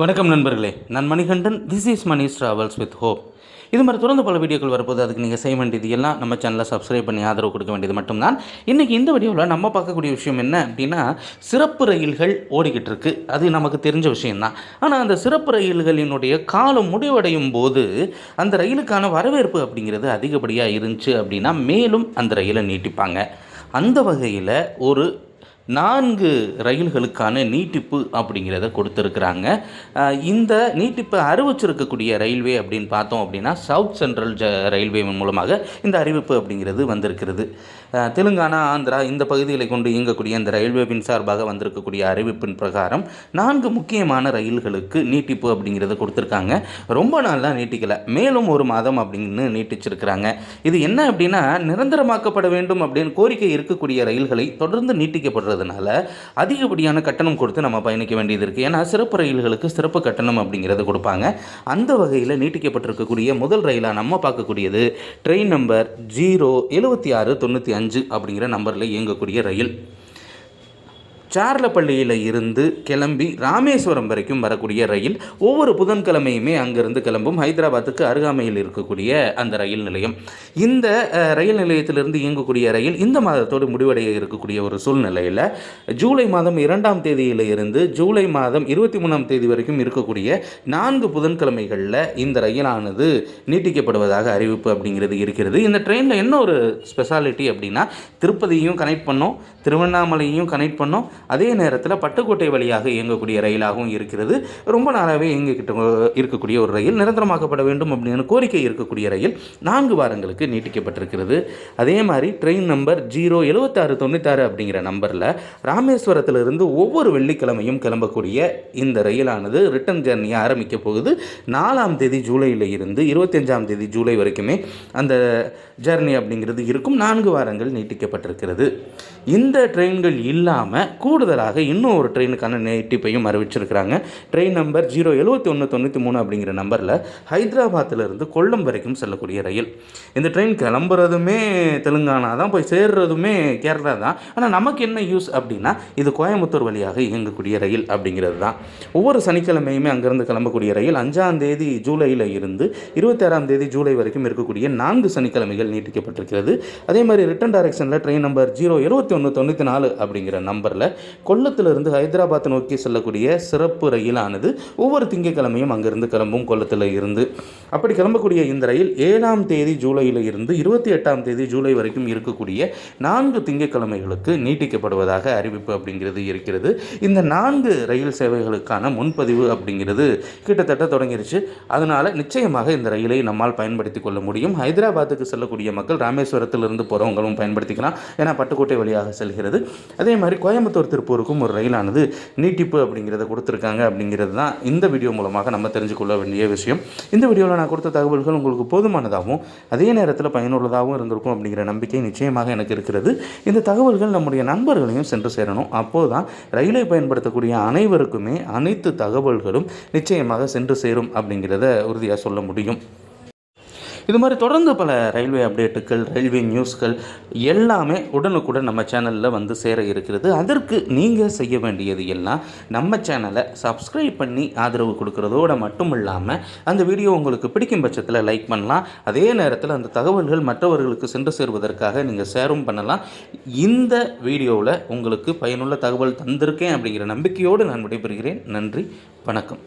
வணக்கம் நண்பர்களே. நான் Manikandan. This is Mani travels with hope இது மாதிரி தொடர்ந்து பல வீடியோக்கள் வரப்போது அதுக்கு நீங்கள் செய்ய வேண்டியது எல்லாம் நம்ம சேனலை சப்ஸ்கிரைப் பண்ணி ஆதரவு கொடுக்க வேண்டியது மட்டும்தான். இன்றைக்கி இந்த வீடியோவில் நம்ம பார்க்கக்கூடிய விஷயம் என்ன அப்படின்னா சிறப்பு ரயில்கள் ஓடிக்கிட்டு இருக்கு. அது நமக்கு தெரிஞ்ச விஷயம்தான். ஆனால் அந்த சிறப்பு ரயில்களினுடைய காலம் முடிவடையும் போது அந்த ரயிலுக்கான வரவேற்பு அப்படிங்கிறது அதிகப்படியாக இருந்துச்சு அப்படின்னா மேலும் அந்த ரயிலை நீட்டிப்பாங்க. அந்த வகையில் ஒரு நான்கு ரயில்களுக்கான நீட்டிப்பு அப்படிங்கிறத கொடுத்துருக்குறாங்க. இந்த நீட்டிப்பை அறிவிச்சிருக்கக்கூடிய ரயில்வே அப்படின்னு பார்த்தோம் அப்படின்னா சவுத் சென்ட்ரல் ஜ ரயில்வே மூலமாக இந்த அறிவிப்பு அப்படிங்கிறது வந்திருக்கிறது. தெலுங்கானா ஆந்திரா இந்த பகுதிகளை கொண்டு இயங்கக்கூடிய இந்த ரயில்வேவின் சார்பாக வந்திருக்கக்கூடிய அறிவிப்பின் பிரகாரம் நான்கு முக்கியமான ரயில்களுக்கு நீட்டிப்பு அப்படிங்கிறத கொடுத்துருக்காங்க. ரொம்ப நாளாக நீட்டிக்கலை. மேலும் ஒரு மாதம் அப்படின்னு நீட்டிச்சிருக்கிறாங்க. இது என்ன அப்படின்னா நிரந்தரமாக்கப்பட வேண்டும் அப்படின்னு கோரிக்கை இருக்கக்கூடிய ரயில்களை தொடர்ந்து இருக்கிறதுனால அதிகப்படியான கட்டணம் கொடுத்து நம்ம பயணிக்க வேண்டியது இருக்குது ஏன்னா சிறப்பு ரயில்களுக்கு சிறப்பு கட்டணம் அப்படிங்கிறத கொடுப்பாங்க. அந்த வகையில் நீட்டிக்கப்பட்டிருக்கக்கூடிய முதல் ரயிலாக நம்ம பார்க்கக்கூடியது ட்ரெயின் நம்பர் ஜீரோ எழுபத்தி ஆறு தொண்ணூற்றி அஞ்சு அப்படிங்கிற நம்பரில் இயங்கக்கூடிய ரயில். சார்லப்பள்ளியில் இருந்து கிளம்பி ராமேஸ்வரம் வரைக்கும் வரக்கூடிய ரயில் ஒவ்வொரு புதன்கிழமையுமே அங்கிருந்து கிளம்பும். ஹைதராபாத்துக்கு அருகாமையில் இருக்கக்கூடிய அந்த ரயில் நிலையம். இந்த ரயில் நிலையத்திலிருந்து இயங்கக்கூடிய ரயில் இந்த மாதத்தோடு முடிவடைய இருக்கக்கூடிய ஒரு சூழ்நிலையில் ஜூலை மாதம் இரண்டாம் தேதியில் இருந்து ஜூலை மாதம் இருபத்தி மூணாம் தேதி வரைக்கும் இருக்கக்கூடிய நான்கு புதன்கிழமைகளில் இந்த ரயிலானது நீட்டிக்கப்படுவதாக அறிவிப்பு அப்படிங்கிறது இருக்கிறது. இந்த ட்ரெயினில் என்ன ஒரு ஸ்பெஷாலிட்டி அப்படின்னா திருப்பதியும் கனெக்ட் பண்ணோம் திருவண்ணாமலையும் கனெக்ட் பண்ணோம் அதே நேரத்தில் பட்டுக்கோட்டை வழியாக இயங்கக்கூடிய ரயிலாகவும் இருக்கிறது. ரொம்ப நாளாகவே இயங்கிக்கிட்டு இருக்கக்கூடிய ஒரு ரயில். நிரந்தரமாக்கப்பட வேண்டும் அப்படின்னு கோரிக்கை இருக்கக்கூடிய ரயில் நான்கு வாரங்களுக்கு நீட்டிக்கப்பட்டிருக்கிறது. அதே மாதிரி ட்ரெயின் நம்பர் ஜீரோ எழுபத்தாறு தொண்ணூத்தாறு அப்படிங்கிற நம்பரில் ராமேஸ்வரத்திலிருந்து ஒவ்வொரு வெள்ளிக்கிழமையும் கிளம்பக்கூடிய இந்த ரயிலானது ரிட்டர்ன் ஜேர்னியை ஆரம்பிக்க போகுது. நாலாம் தேதி ஜூலையில் இருந்து இருபத்தஞ்சாம் தேதி ஜூலை வரைக்குமே அந்த ஜேர்னி அப்படிங்கிறது இருக்கும். நான்கு வாரங்கள் நீட்டிக்கப்பட்டிருக்கிறது. இந்த ட்ரெயின்கள் இல்லாமல் கூடுதலாக இன்னும் ஒரு ட்ரெயினுக்கான நீட்டிப்பையும் அறிவிச்சிருக்கிறாங்க. ட்ரெயின் நம்பர் ஜீரோ எழுபத்தி ஒன்று தொண்ணூற்றி மூணு அப்படிங்கிற நம்பரில் ஹைதராபாத்திலிருந்து கொல்லம் வரைக்கும் செல்லக்கூடிய ரயில். இந்த ட்ரெயின் கிளம்புறதுமே தெலுங்கானா தான் போய் சேர்றதுமே கேரளா தான். ஆனால் நமக்கு என்ன யூஸ் அப்படின்னா இது கோயம்புத்தூர் வழியாக இயங்கக்கூடிய ரயில் அப்படிங்கிறது தான். ஒவ்வொரு சனிக்கிழமையுமே அங்கேருந்து கிளம்பக்கூடிய ரயில் அஞ்சாம் தேதி ஜூலையில் இருந்து இருபத்தாறாம் தேதி ஜூலை வரைக்கும் இருக்கக்கூடிய நான்கு சனிக்கிழமைகள் நீட்டிக்கப்பட்டிருக்கிறது. அதே மாதிரி ரிட்டன் டைரக்ஷனில் ட்ரெயின் நம்பர் ஜீரோ எழுபத்தி ஒன்று தொண்ணூற்றி நாலு அப்படிங்கிற நம்பரில் கொல்லத்திலிருந்து ஹைதராபாத் நோக்கி செல்லக்கூடிய சிறப்பு ரயிலானது ஒவ்வொரு திங்கட்கிழமையும் அங்கிருந்து கிளம்பும் கொல்லத்தில் இருந்து. அப்படி கிளம்பக்கூடிய இந்த ரயில் ஏழாம் தேதி ஜூலையில் இருந்து இருபத்தி எட்டாம் தேதி ஜூலை வரைக்கும் இருக்கக்கூடிய நான்கு திங்கட்கிழமைகளுக்கு நீட்டிக்கப்படுவதாக அறிவிப்பு அப்படிங்கிறது இருக்கிறது. இந்த நான்கு ரயில் சேவைகளுக்கான முன்பதிவு அப்படிங்கிறது கிட்டத்தட்ட தொடங்கிருச்சு. அதனால் நிச்சயமாக இந்த ரயிலை நம்மால் பயன்படுத்தி கொள்ள முடியும். ஹைதராபாத்துக்கு செல்லக்கூடிய மக்கள் ராமேஸ்வரத்திலிருந்து போகிறவங்களும் பயன்படுத்திக்கலாம். ஏன்னா பட்டுக்கோட்டை வழியாக செல்கிறது. அதே மாதிரி கோயம்புத்தூர் திருப்பூருக்கும் ஒரு ரயிலானது நீட்டிப்பு அப்படிங்கிறத கொடுத்துருக்காங்க அப்படிங்கிறது தான் இந்த வீடியோ மூலமாக நம்ம தெரிஞ்சுக்கொள்ள வேண்டிய விஷயம். இந்த வீடியோவில் நான் கொடுத்த தகவல்கள் உங்களுக்கு போதுமானதாகவும் அதே நேரத்தில் பயனுள்ளதாகவும் இருந்திருக்கும் அப்படிங்கிற நம்பிக்கை நிச்சயமாக எனக்கு இருக்கிறது. இந்த தகவல்கள் நம்முடைய நண்பர்களையும் சென்று சேரணும். அப்போது தான் ரயிலை பயன்படுத்தக்கூடிய அனைவருக்குமே அனைத்து தகவல்களும் நிச்சயமாக சென்று சேரும் அப்படிங்கிறத உறுதியாக சொல்ல முடியும். இது மாதிரி தொடர்ந்து பல ரயில்வே அப்டேட்டுகள் ரயில்வே நியூஸ்கள் எல்லாமே உடனுக்குடன் நம்ம சேனலில் வந்து சேர இருக்கிறது. அதற்கு நீங்கள் செய்ய வேண்டியது எல்லாம் நம்ம சேனலை சப்ஸ்கிரைப் பண்ணி ஆதரவு கொடுக்குறதோடு மட்டும் இல்லாமல் அந்த வீடியோ உங்களுக்கு பிடிக்கும் பட்சத்தில் லைக் பண்ணலாம். அதே நேரத்தில் அந்த தகவல்கள் மற்றவர்களுக்கு சென்று சேர்வதற்காக நீங்கள் ஷேரும் பண்ணலாம். இந்த வீடியோவில் உங்களுக்கு பயனுள்ள தகவல் தந்திருக்கேன் அப்படிங்கிற நம்பிக்கையோடு நான் விடைபெறுகிறேன். நன்றி வணக்கம்.